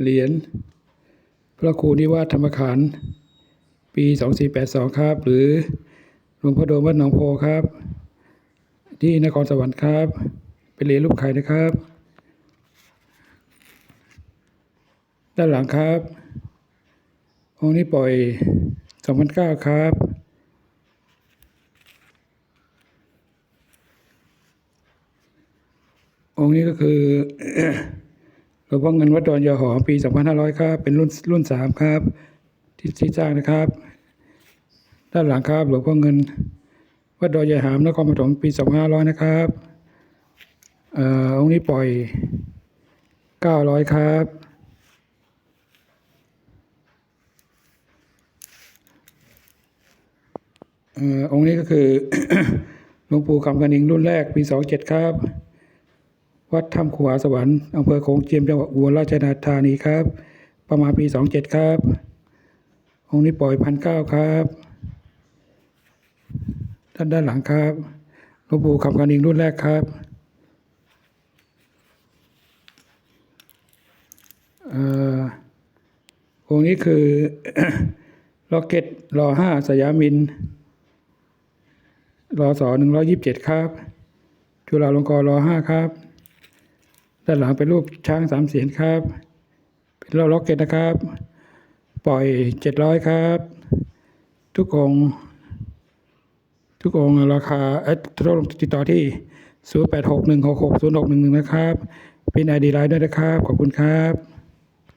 เหรียญพระครูนิวาสธรรมขันธ์ปี 2482 ครับ หรือหลวงพ่อโดมวัดหนองโพครับ ที่นครสวรรค์ครับ เป็นเหรียญรูปไข่นะครับ ด้านหลังครับองค์นี้ปล่อย 2009 ครับองค์นี้ก็คือ วงพ่อเงินวัดดอนยาหอมปี 2500 ครับ เป็นรุ่นรุ่น 3 ครับ ที่ที่สร้างนะครับ ด้านหลังครับหลวงพ่อเงินวัดดอนยาหามนครปฐมปี 2500 นะครับเอ่อองค์นี้ปล่อย 900 ครับ เอ่อองค์นี้ก็คือหลวงปู่คำกระนิงรุ่นแรกปี 27 ครับ วัดถ้ำขวาสวรรค์อำเภอโขงเจียมจังหวัดอุบลราชธานีครับ ประมาณปี27ครับ องค์นี้ปล่อยพันเก้าครับด้านด้านหลังครับหลวงปู่คำกระนิงรุ่นแรกครับอ่อองค์นี้คือล็อกเก็ตรอห้าสยามินรอสอหนึ่งร้อยยิบเจ็ดครับ จุฬาลงกรณ์รอห้าครับ ด้านหลังเป็นรูปช้างสามเสียนครับ เป็นรอบล็อกเก็ตนะครับ ปล่อยเจ็ดร้อยครับ ทุกองทุกองราคาเอ๊ะโทรติดต่อที่ศูนย์แปดหกหนึ่งหกหกศูนย์หกหนึ่งหนึ่งนะครับ เป็นไอดีไลน์ด้วยนะครับ ขอบคุณครับ